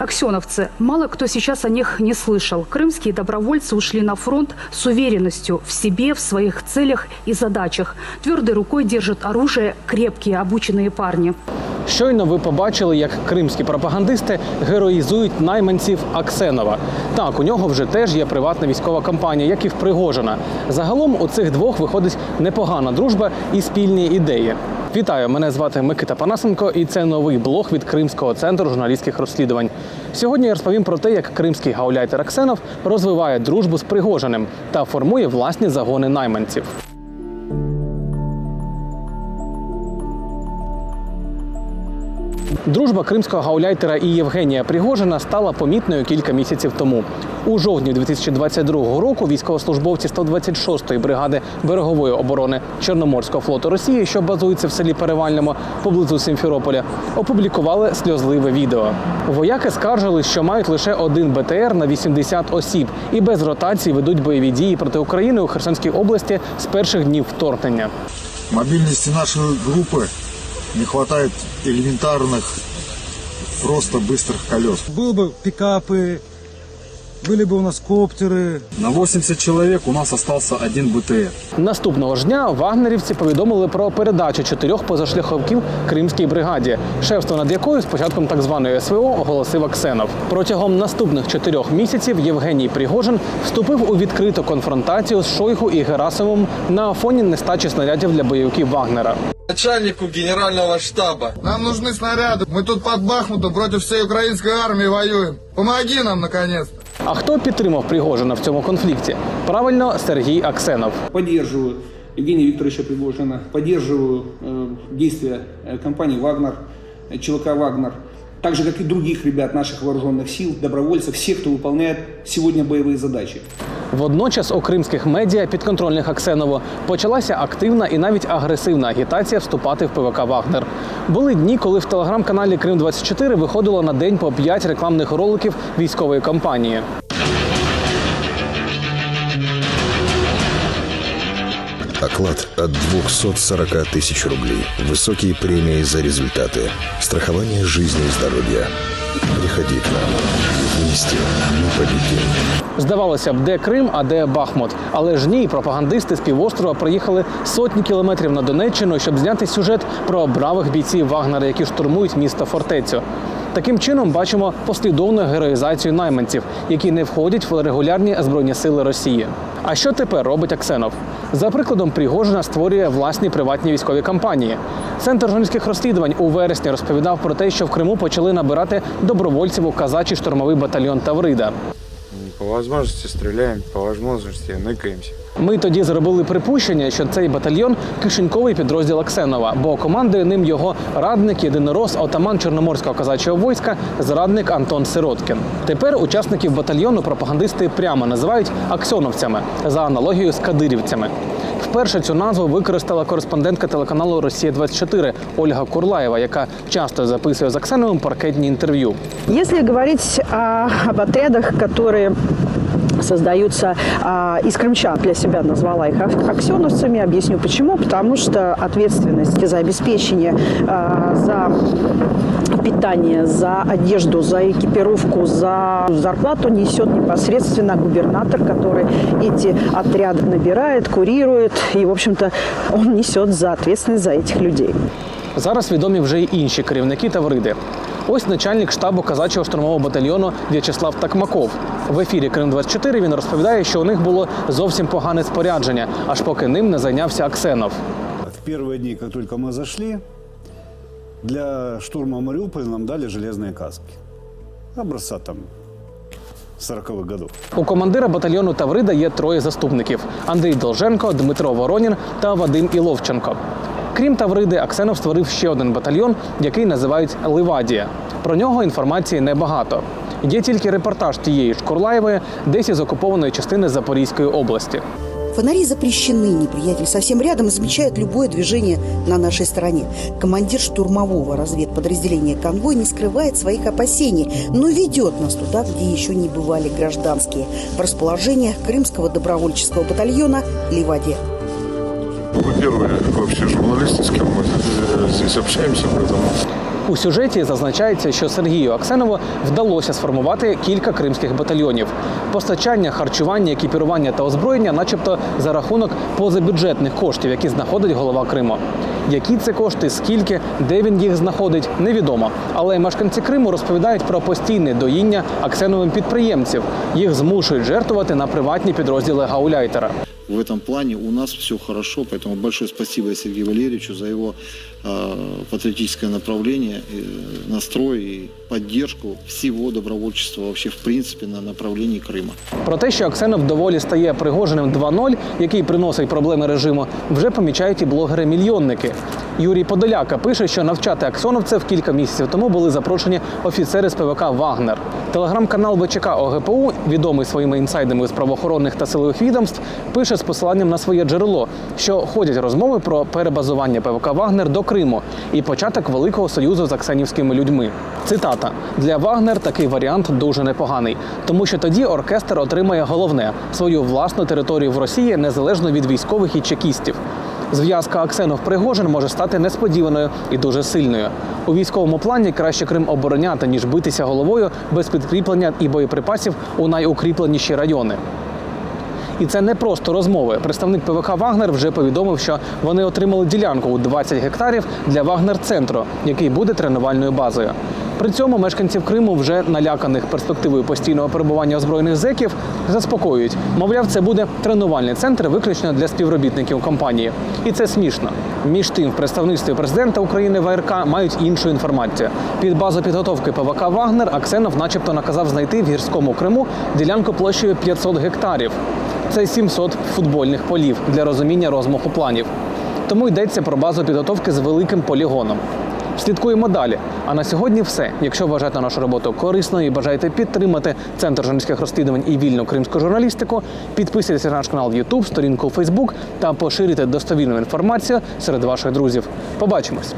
Аксеновцы. Мало кто сейчас о них не слышал. Крымские добровольцы ушли на фронт с уверенностью в себе, в своих целях и задачах. Твердой рукой держат оружие крепкие, обученные парни. Щойно ви побачили, як кримські пропагандисти героїзують найманців Аксенова. Так, у нього вже теж є приватна військова кампанія, як і в Пригожина. Загалом у цих двох виходить непогана дружба і спільні ідеї. Вітаю, мене звати Микита Панасенко, і це новий блог від Кримського центру журналістських розслідувань. Сьогодні я розповім про те, як кримський гауляйтер Аксенов розвиває дружбу з Пригожиним та формує власні загони найманців. Дружба кримського гауляйтера і Євгенія Пригожина стала помітною кілька місяців тому. У жовтні 2022 року військовослужбовці 126-ї бригади берегової оборони Чорноморського флоту Росії, що базується в селі Перевальному поблизу Сімферополя, опублікували сльозливе відео. Вояки скаржили, що мають лише один БТР на 80 осіб і без ротації ведуть бойові дії проти України у Херсонській області з перших днів вторгнення. Мобильности нашей группы не хватает элементарных, просто быстрых колес. Были бы пикапы, были бы у нас коптеры. На 80 человек у нас остался один БТР. Наступного ж дня вагнерівці повідомили про передачу чотирьох позашляховиків Кримській бригаді, шефство над якою з початком так званої СВО оголосив Аксенов. Протягом наступних чотирьох місяців Євгеній Пригожин вступив у відкриту конфронтацію з Шойгу і Герасимом на фоні нестачі снарядів для бойовиків Вагнера. начальнику генерального штаба. Нам нужны снаряды. Мы тут под Бахмутом против всей украинской армии воюем. Помоги нам, наконец-то. А хто підтримав Пригожина в цьому конфлікті? Правильно, Сергій Аксенов. Поддерживаю Евгения Викторовича Пригожина, поддерживаю э, действия э, компании «Вагнер», э, ЧВК «Вагнер», так же, как и других ребят наших вооруженных сил, добровольцев, всех, кто выполняет сегодня боевые задачи. Водночас у кримських медіа, підконтрольних Аксенову, почалася активна і навіть агресивна агітація вступати в ПВК Вагнер. Були дні, коли в телеграм-каналі Крим 24 виходило на день по 5 рекламних роликів військової кампанії. Оклад от 240 тысяч рублей. Высокие премии за результаты. Страхование жизни и здоровья. Приходи к нам. Вместе мы победим. Здавалося б, де Крим, а де Бахмут. Але ж ні, пропагандисти з півострова приїхали сотні кілометрів на Донеччину, щоб зняти сюжет про бравих бійців Вагнера, які штурмують місто фортецю. Таким чином бачимо послідовну героїзацію найманців, які не входять в регулярні збройні сили Росії. А що тепер робить Аксенов? За прикладом Пригожина створює власні приватні військові кампанії. Центр журналістських розслідувань у вересні розповідав про те, що в Криму почали набирати добровольців у казачий штурмовий батальйон Таврида. По возможности стріляємо, по возможности никаємося. Ми тоді зробили припущення, що цей батальйон кишеньковий підрозділ Аксенова, бо командує ним його радник, єдинорос, отаман Чорноморського казачого війська, зрадник Антон Сироткін. Тепер учасників батальйону пропагандисти прямо називають аксьоновцями за аналогією з кадирівцями. Вперше цю назву використала кореспондентка телеканалу Росія 24 Ольга Курлаєва, яка часто записує з Аксеновим паркетні інтерв'ю. Если говорить а, об отрядах, которые создаются а, из крымчан, для себя назвала их ак- аксеновцами, объясню почему. Потому что ответственность за обеспечение, а, за питание, за одежду, за экипировку, за зарплату несет непосредственно губернатор, который эти отряды набирает, курирует, и, в общем-то, он несет за ответственность за этих людей. Зараз відомі вже й інші керівники Тавриди. Ось начальник штабу казачого штурмового батальйону В'ячеслав Такмаков. В ефірі Крим 24 він розповідає, що у них було зовсім погане спорядження, аж поки ним не зайнявся Аксенов. В первые дни, как только мы зашли, для штурма Мариуполя нам дали железные каски. Образца там 40-х годов. У командира батальйону Таврида є троє заступників: Андрій Долженко, Дмитро Воронін та Вадим Іловченко. Крім Тавриди, Аксенов створив ще один батальйон, який називають Ливадія. Про нього інформації небагато. Є тільки репортаж тієї ж Курлаєвої, десь із окупованої частини Запорізької області. Фонари запрещены, неприятель совсем рядом и замечает любое движение на нашей стороне. Командир штурмового разведподразделения «Конвой» не скрывает своих опасений, но ведет нас туда, где еще не бывали гражданские, в расположение Крымского добровольческого батальона «Ливадия». Вы первые вообще журналисты, с кем мы э, здесь общаемся, поэтому У сюжеті зазначається, що Сергію Аксенову вдалося сформувати кілька кримських батальйонів. Постачання, харчування, екіпірування та озброєння, начебто, за рахунок позабюджетних коштів, які знаходить голова Криму. Які це кошти, скільки, де він їх знаходить, невідомо. Але мешканці Криму розповідають про постійне доїння Аксеновим підприємців. Їх змушують жертвувати на приватні підрозділи Гауляйтера В этом плане у нас все хорошо, поэтому большое спасибо Сергею Валерьевичу за его э, патриотическое направление, э, настрой и поддержку всего добровольчества вообще в принципе на направлении Крыма. Про те, що Аксенов доволі стає Пригожиним 2.0, який приносить проблеми режиму, вже помічають і блогери-мільйонники. Юрій Подоляка пише, що навчати аксоновців кілька місяців тому були запрошені офіцери з ПВК Вагнер. Телеграм-канал ВЧК ОГПУ, відомий своїми інсайдами з правоохоронних та силових відомств, пише з посиланням на своє джерело, що ходять розмови про перебазування ПВК Вагнер до Криму і початок великого союзу з аксенівськими людьми. Цитата для Вагнер такий варіант дуже непоганий, тому що тоді оркестр отримає головне свою власну територію в Росії незалежно від військових і чекістів. Зв'язка Аксенов Пригожин може стати несподіваною і дуже сильною. У військовому плані краще Крим обороняти, ніж битися головою без підкріплення і боєприпасів у найукріпленіші райони. І це не просто розмови. Представник ПВК Вагнер вже повідомив, що вони отримали ділянку у 20 гектарів для Вагнер-центру, який буде тренувальною базою. При цьому мешканців Криму, вже наляканих перспективою постійного перебування озброєних зеків, заспокоюють. Мовляв, це буде тренувальний центр виключно для співробітників компанії. І це смішно. Між тим, в представництві президента України в АРК мають іншу інформацію. Під базу підготовки ПВК Вагнер Аксенов, начебто, наказав знайти в гірському Криму ділянку площею 500 гектарів. Це 700 футбольних полів для розуміння розмаху планів. Тому йдеться про базу підготовки з великим полігоном. Слідкуємо далі. А на сьогодні все. Якщо вважаєте нашу роботу корисною і бажаєте підтримати центр журналістських розслідувань і вільну кримську журналістику, підписуйтесь на наш канал YouTube, сторінку Facebook та поширюйте достовірну інформацію серед ваших друзів. Побачимось!